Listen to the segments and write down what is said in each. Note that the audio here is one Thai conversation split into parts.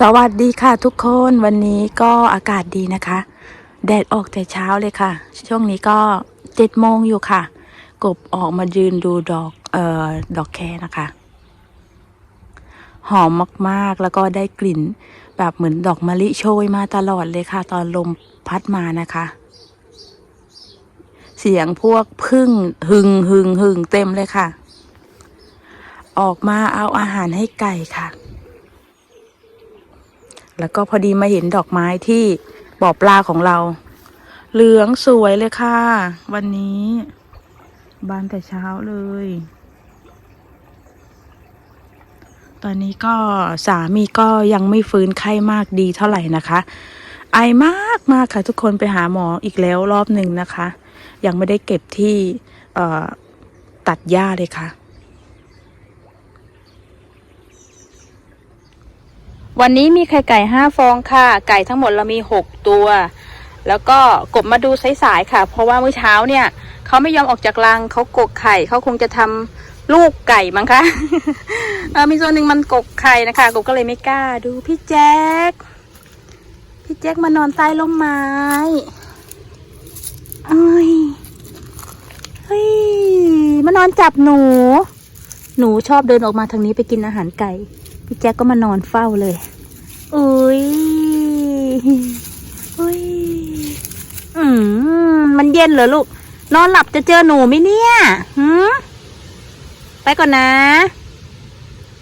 สวัสดีค่ะทุกคนวันนี้ก็อากาศดีนะคะ แดดออกแต่เช้าเลยค่ะ ช่วงนี้ก็เจ็ดโมงอยู่ค่ะ กบออกมายืนดูดอกเอ่อดอกแคนะคะ หอมมากๆแล้วก็ได้กลิ่น แบบเหมือนดอกมะลิโชยมาตลอดเลยค่ะ ตอนลมพัดมานะคะ เสียงพวกพึ่งหึงหึงหึงเต็มเลยค่ะ ออกมาเอาอาหารให้ไก่ค่ะ แล้วก็พอดีมาเห็นดอกไม้ที่บ่อปลาของเรา เหลืองสวยเลยค่ะ วันนี้บานแต่เช้าเลย ตอนนี้ก็สามีก็ยังไม่ฟื้นไข้มากดีเท่าไหร่นะคะ ไอมากมากค่ะทุกคนไปหาหมออีกแล้วรอบหนึ่งนะคะ ยังไม่ได้เก็บที่ตัดหญ้าเลยค่ะ วันนี้มีไข่ไก่ห้าฟองค่ะ ไก่ทั้งหมดเรามีหกตัว แล้วก็กบมาดูสายๆค่ะ เพราะว่าเมื่อเช้าเนี่ยเขาไม่ยอมออกจากรังเขากกไข่เขาคงจะทำลูกไก่มั้งคะเออมีตัวหนึ่งมันกกไข่นะคะกบก็เลยไม่กล้าดูพี่แจ๊คพี่แจ๊คมานอนใต้ร่มไม้เอ้ยเฮ้ยมานอนจับหนู หนูชอบเดินออกมาทางนี้ไปกินอาหารไก่ พี่แจ๊กก็มานอนเฝ้าเลย อุ้ยอุ้ย อืม มันเย็นเหรอลูก นอนหลับจะเจอหนูไหมเนี่ยหืมไปก่อนนะ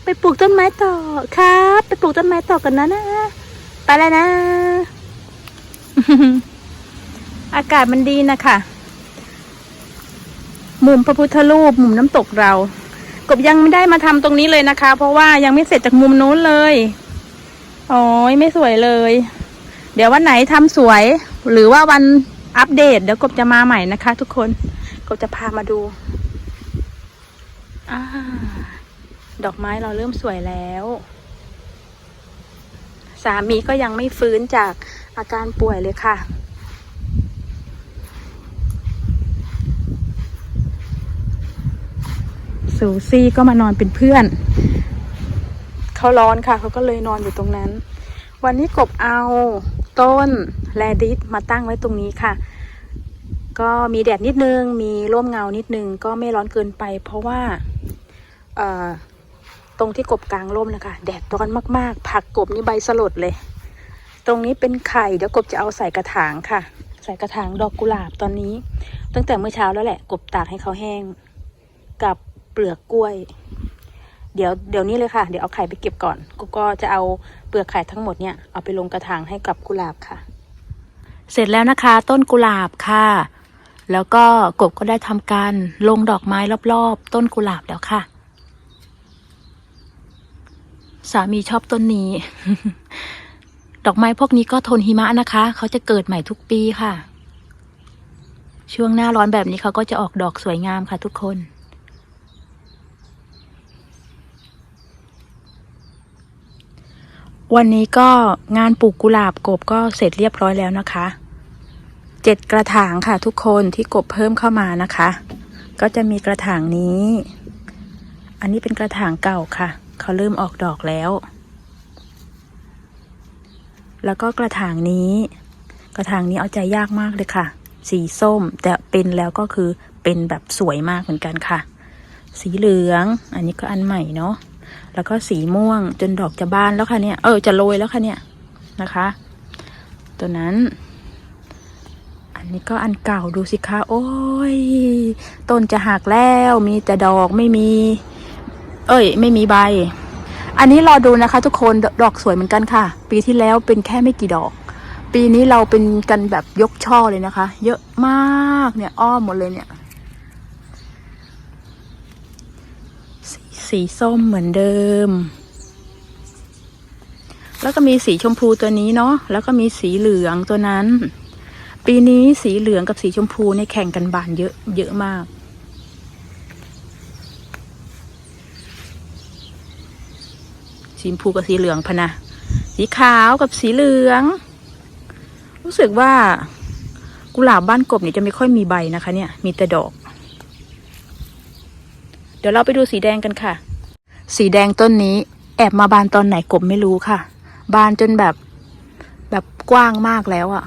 ไปปลูกต้นไม้ต่อครับ ไปปลูกต้นไม้ต่อกันนะนะ ไปแล้วนะ อากาศมันดีนะคะ มุมพระพุทธรูป มุมน้ำตกเรา กบยังไม่ได้มาทำตรงนี้เลยนะคะ เพราะว่ายังไม่เสร็จจากมุมนู้นเลยโอ้ยไม่สวยเลย เดี๋ยววันไหนทำสวย หรือว่าวันอัปเดต เดี๋ยวกบจะมาใหม่นะคะ ทุกคนกบจะพามาดูอดอกไม้เราเริ่มสวยแล้ว สามีก็ยังไม่ฟื้นจากอาการป่วยเลยค่ะ สูซี่ก็มานอนเป็นเพื่อน เขาร้อนค่ะ เขาก็เลยนอนอยู่ตรงนั้น วันนี้กบเอาต้นแลดิสมาตั้งไว้ตรงนี้ค่ะ ก็มีแดดนิดนึง มีร่มเงานิดนึง ก็ไม่ร้อนเกินไป เพราะว่าตรงที่กบกลางร่มนะคะแดดร้อนมากๆ ผักกบนี่ใบสลดเลย ตรงนี้เป็นไข่เดี๋ยวกบจะเอาใส่กระถางค่ะ ใส่กระถางดอกกุหลาบตอนนี้ ตั้งแต่เมื่อเช้าแล้วแหละ กบตากให้เขาแห้ง กับ เปลือกกล้วย เดี๋ยวเดี๋ยวนี้เลยค่ะ เดี๋ยวเอาไข่ไปเก็บก่อนกูก็จะเอาเปลือกไข่ทั้งหมดเนี่ยเอาไปลงกระถางให้กับกุหลาบค่ะ เสร็จแล้วนะคะ ต้นกุหลาบค่ะ แล้วก็กบก็ได้ทำการลงดอกไม้รอบๆ ต้นกุหลาบแล้วค่ะสามีชอบต้นนี้ ดอกไม้พวกนี้ก็ทนหิมะนะคะ เขาจะเกิดใหม่ทุกปีค่ะ ช่วงหน้าร้อนแบบนี้เขาก็จะออกดอกสวยงามค่ะทุกคน วันนี้ก็งานปลูกกุหลาบกบก็เสร็จเรียบร้อยแล้วนะคะเจ็ดกระถางค่ะทุกคนที่กบเพิ่มเข้ามานะคะ ก็จะมีกระถางนี้ อันนี้เป็นกระถางเก่าค่ะ เขาเริ่มออกดอกแล้ว แล้วก็กระถางนี้ กระถางนี้เอาใจยากมากเลยค่ะ สีส้มแต่เป็นแล้วก็คือเป็นแบบสวยมากเหมือนกันค่ะ สีเหลือง อันนี้ก็อันใหม่เนาะ แล้วก็สีม่วงจนดอกจะบานแล้วค่ะเนี่ย เออจะโรยแล้วค่ะเนี่ยนะคะ ตัวนั้น อันนี้ก็อันเก่าดูสิคะโอ้ย ต้นจะหักแล้วมีแต่ดอกไม่มี เอ้ย ไม่มีใบ อันนี้รอดูนะคะ ทุกคนดดอกสวยเหมือนกันค่ะ ปีที่แล้วเป็นแค่ไม่กี่ดอก ปีนี้เราเป็นกันแบบยกช่อเลยนะคะ เยอะมากเนี่ยอ้อมหมดเลยเนี่ย สีส้มเหมือนเดิม แล้วก็มีสีชมพูตัวนี้เนาะ แล้วก็มีสีเหลืองตัวนั้น ปีนี้สีเหลืองกับสีชมพูเนี่ยแข่งกันบานเยอะเยอะมาก สีชมพูกับสีเหลืองพะนะ สีขาวกับสีเหลือง รู้สึกว่ากุหลาบบ้านกบเนี่ยจะไม่ค่อยมีใบนะคะเนี่ย มีแต่ดอก เดี๋ยวเราไปดูสีแดงกันค่ะ สีแดงต้นนี้แอบมาบานตอนไหนกบไม่รู้ค่ะ บานจนแบบแบบกว้างมากแล้วอะ่ะ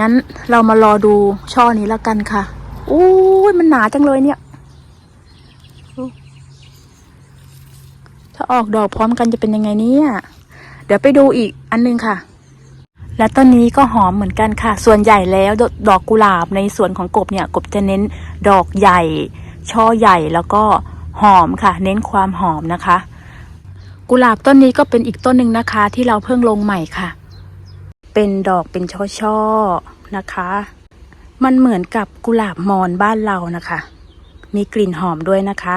งั้นเรามารอดูช่อนี้แล้วกันค่ะอู้ยมันหนาจังเลยเนี่ย ถ้าออกดอกพร้อมกันจะเป็นยังไงเนี่ย เดี๋ยวไปดูอีกอันนึงค่ะ และต้นนี้ก็หอมเหมือนกันค่ะ ส่วนใหญ่แล้วดดอกกุหลาบในสวนของกบเนี่ยกบจะเน้นดอกใหญ่ ช่อใหญ่แล้วก็หอมค่ะ เน้นความหอมนะคะ กุหลาบต้นนี้ก็เป็นอีกต้นหนึ่งนะคะ ที่เราเพิ่งลงใหม่ค่ะ เป็นดอกเป็นช่อๆนะคะ มันเหมือนกับกุหลาบมอนบ้านเรานะคะ มีกลิ่นหอมด้วยนะคะ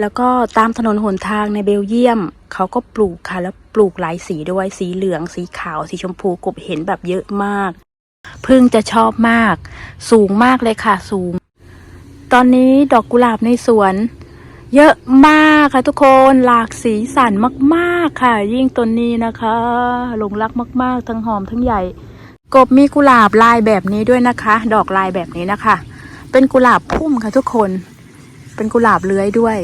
แล้วก็ตามถนนหนทางในเบลเยียม เขาก็ปลูกค่ะ แล้วปลูกหลายสีด้วยสีเหลือง สีขาว สีชมพูกบเห็นแบบเยอะมาก พึ่งจะชอบมาก สูงมากเลยค่ะ สูง ตอนนี้ดอกกุหลาบในสวน เยอะมากค่ะทุกคนหลากสีสันมากๆค่ะ ยิ่งต้นนี้นะคะหลงรักมาก ๆ ทั้งหอมทั้งใหญ่ กบมีกุหลาบลายแบบนี้ด้วยนะคะ ดอกลายแบบนี้นะคะ เป็นกุหลาบพุ่มค่ะทุกคน เป็นกุหลาบเลื้อยด้วย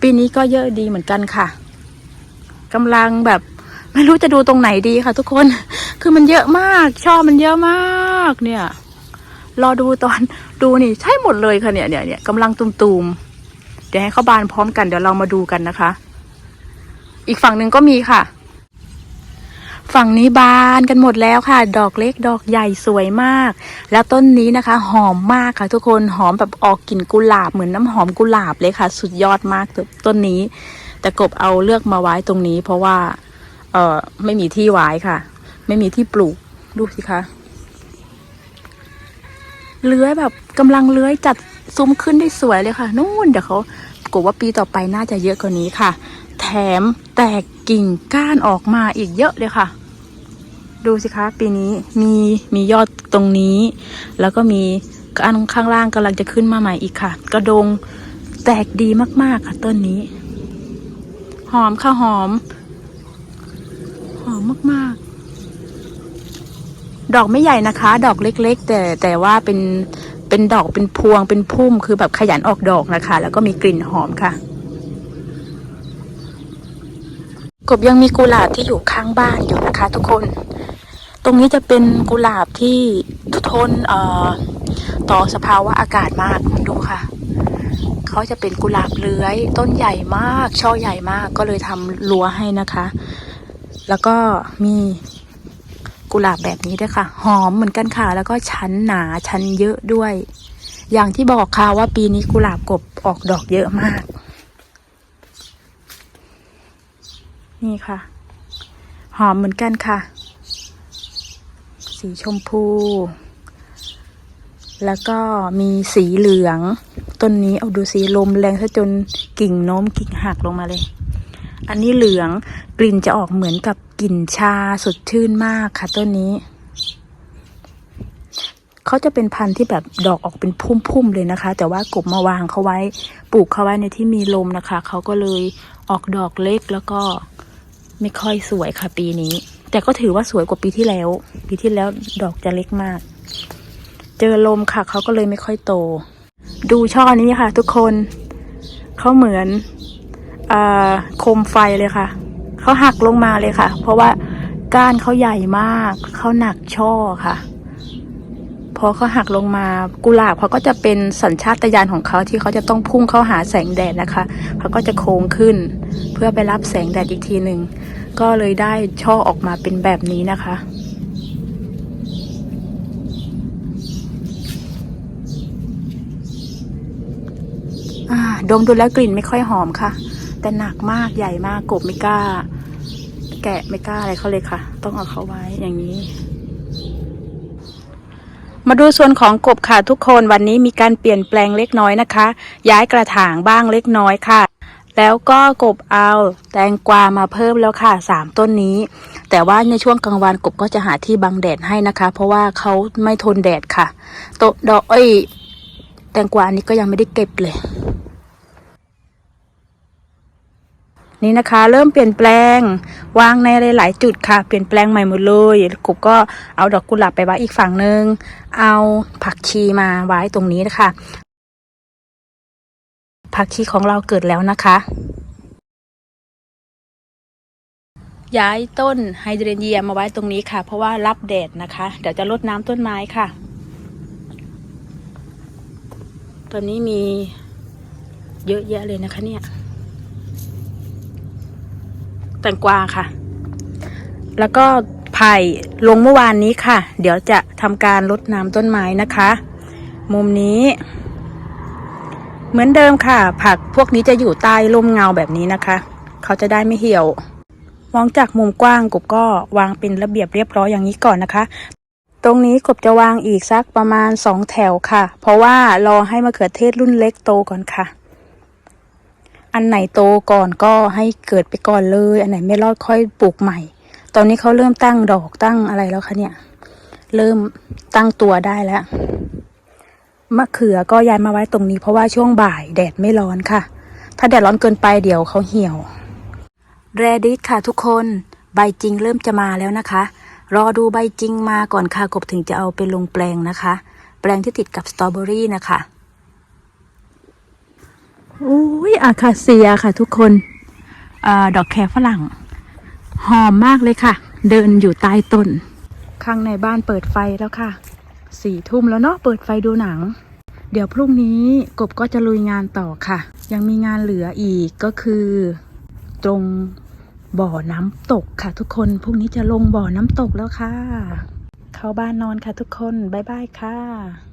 ปีนี้ก็เยอะดีเหมือนกันค่ะกำลังแบบไม่รู้จะดูตรงไหนดีค่ะ ทุกคน คือมันเยอะมาก ชอบมันเยอะมาก เนี่ย รอดูตอนดูนี่ ใช่หมดเลยค่ะเนี่ยเนี่ยเนี่ยกำลังตุมๆ เดี๋ยวให้เขาบานพร้อมกันเดี๋ยวเรามาดูกันนะคะ อีกฝั่งหนึ่งก็มีค่ะ ฝั่งนี้บานกันหมดแล้วค่ะ ดอกเล็กดอกใหญ่สวยมาก แล้วต้นนี้นะคะ หอมมากค่ะ ทุกคนหอมแบบออกกลิ่นกุหลาบเหมือนน้ำหอมกุหลาบเลยค่ะ สุดยอดมากต้นนี้ แต่กบเอาเลือกมาไว้ตรงนี้ เพราะว่า เออไม่มีที่ไว้ค่ะ ไม่มีที่ปลูกดูสิคะเลื้อยแบบกำลังเลื้อยจัดซุ้มขึ้นได้สวยเลยค่ะนู่นเดี๋ยวเขา กว่าปีต่อไปน่าจะเยอะกว่านี้ค่ะ แถมแตกกิ่งก้านออกมาอีกเยอะเลยค่ะ ดูสิคะ ปีนี้มีมียอดตรงนี้ แล้วก็มีก้านข้างล่างกำลังจะขึ้นมาใหม่อีกค่ะ กระดงแตกดีมากๆค่ะต้นนี้ หอมค่ะหอม หอมมากๆ ดอกไม่ใหญ่นะคะ ดอกเล็ก ๆ แต่แต่ว่าเป็น เป็นดอกเป็นพวงเป็นพุ่มคือแบบขยันออกดอกนะคะ แล้วก็มีกลิ่นหอมค่ะ กบยังมีกุหลาบที่อยู่ข้างบ้านอยู่นะคะ ทุกคน ตรงนี้จะเป็นกุหลาบที่ทนเอ่อต่อสภาวะอากาศมากดูค่ะเขาจะเป็นกุหลาบเลื้อยต้นใหญ่มาก ช่อใหญ่มากก็เลยทำรั้วให้นะคะ แล้วก็มี กุหลาบแบบนี้ด้วยค่ะ หอมเหมือนกันค่ะ แล้วก็ชั้นหนาชั้นเยอะด้วย อย่างที่บอกค่ะว่าปีนี้กุหลาบกบออกดอกเยอะมาก นี่ค่ะ หอมเหมือนกันค่ะ สีชมพู แล้วก็มีสีเหลือง ต้นนี้เอาดูสีลมแรงซะจนกิ่งโน้มกิ่งหักลงมาเลย อันนี้เหลืองกลิ่นจะออกเหมือนกับ กลิ่นชาสดชื่นมากค่ะต้นนี้ เขาจะเป็นพันธุ์ที่แบบดอกออกเป็นพุ่มๆเลยนะคะ แต่ว่ากบมาวางเขาไว้ ปลูกเขาไว้ในที่มีลมนะคะ เขาก็เลยออกดอกเล็กแล้วก็ไม่ค่อยสวยค่ะปีนี้ แต่ก็ถือว่าสวยกว่าปีที่แล้ว ปีที่แล้วดอกจะเล็กมาก เจอลมค่ะเขาก็เลยไม่ค่อยโต ดูช่อนี้ค่ะ ทุกคนเขาเหมือนอโคมไฟเลยค่ะ เขาหักลงมาเลยค่ะ เพราะว่าก้านเขาใหญ่มาก เขาหนักช่อค่ะ พอเขาหักลงมากุหลาบเขาก็จะเป็นสัญชาตญาณของเขาที่เขาจะต้องพุ่งเข้าหาแสงแดดนะคะเขาก็จะโค้งขึ้น เพื่อไปรับแสงแดดอีกทีหนึ่งก็เลยได้ช่อออกมาเป็นแบบนี้นะคะอ่าดมดูแล้วกลิ่นไม่ค่อยหอมค่ะ แต่หนักมากใหญ่มากกบไม่กล้า แกะไม่กล้าอะไรเขาเลยค่ะ ต้องเอาเขาไว้อย่างนี้ มาดูส่วนของกบค่ะทุกคนวันนี้มีการเปลี่ยนแปลงเล็กน้อยนะคะ ย้ายกระถางบ้างเล็กน้อยค่ะ แล้วก็กบเอาแตงกวามาเพิ่มแล้วค่ะสามต้นนี้ แต่ว่าในช่วงกลางวันกบก็จะหาที่บังแดดให้นะคะ เพราะว่าเขาไม่ทนแดดค่ะโตดอกเอ้ยแตงกวาอันนี้ก็ยังไม่ได้เก็บเลย นี่นะคะ เริ่มเปลี่ยนแปลงวางในหลาย ๆ จุดค่ะ เปลี่ยนแปลงใหม่หมดเลยกบก็เอาดอกกุหลาบไปไว้อีกฝั่งหนึ่งเอาผักชีมาไว้ตรงนี้นะคะ ผักชีของเราเกิดแล้วนะคะย้ายต้นไฮเดรนเยียมาไว้ตรงนี้ค่ะ เพราะว่ารับแดดนะคะ เดี๋ยวจะรดน้ำต้นไม้ค่ะ ตอนนี้มีเยอะแยะเลยนะคะเนี่ย แตงกวาค่ะ แล้วก็ไผ่ลงเมื่อวานนี้ค่ะ เดี๋ยวจะทำการรดน้ำต้นไม้นะคะ มุมนี้ เหมือนเดิมค่ะ ผักพวกนี้จะอยู่ใต้ร่มเงาแบบนี้นะคะ เขาจะได้ไม่เหี่ยว มองจากมุมกว้างกบก็วางเป็นระเบียบเรียบร้อยอย่างนี้ก่อนนะคะตรงนี้กบจะวางอีกสักประมาณสองแถวค่ะ เพราะว่ารอให้มะเขือเทศรุ่นเล็กโตก่อนค่ะ อันไหนโตก่อนก็ให้เกิดไปก่อนเลย อันไหนไม่รอดค่อยปลูกใหม่ ตอนนี้เขาเริ่มตั้งดอกตั้งอะไรแล้วคะเนี่ย เริ่มตั้งตัวได้แล้ว มะเขือก็ย้ายมาไว้ตรงนี้เพราะว่าช่วงบ่ายแดดไม่ร้อนค่ะ ถ้าแดดร้อนเกินไปเดี๋ยวเขาเหี่ยว แรดิสค่ะทุกคน ใบจริงเริ่มจะมาแล้วนะคะ รอดูใบจริงมาก่อนค่ะกบถึงจะเอาไปลงแปลงนะคะ แปลงที่ติดกับสตรอเบอรี่นะคะ อุ้ยอาคาเซียค่ะทุกคนอาดอกแครฝรั่ง หอมมากเลยค่ะ เดินอยู่ใต้ต้น ข้างในบ้านเปิดไฟแล้วค่ะ สี่ทุ่มแล้วเนาะเปิดไฟดูหนัง เดี๋ยวพรุ่งนี้กบก็จะลุยงานต่อค่ะ ยังมีงานเหลืออีกก็คือ ตรงบ่อน้ำตกค่ะ ทุกคน พรุ่งนี้จะลงบ่อน้ำตกแล้วค่ะ เข้าบ้านนอนค่ะทุกคน บ๊ายบายค่ะ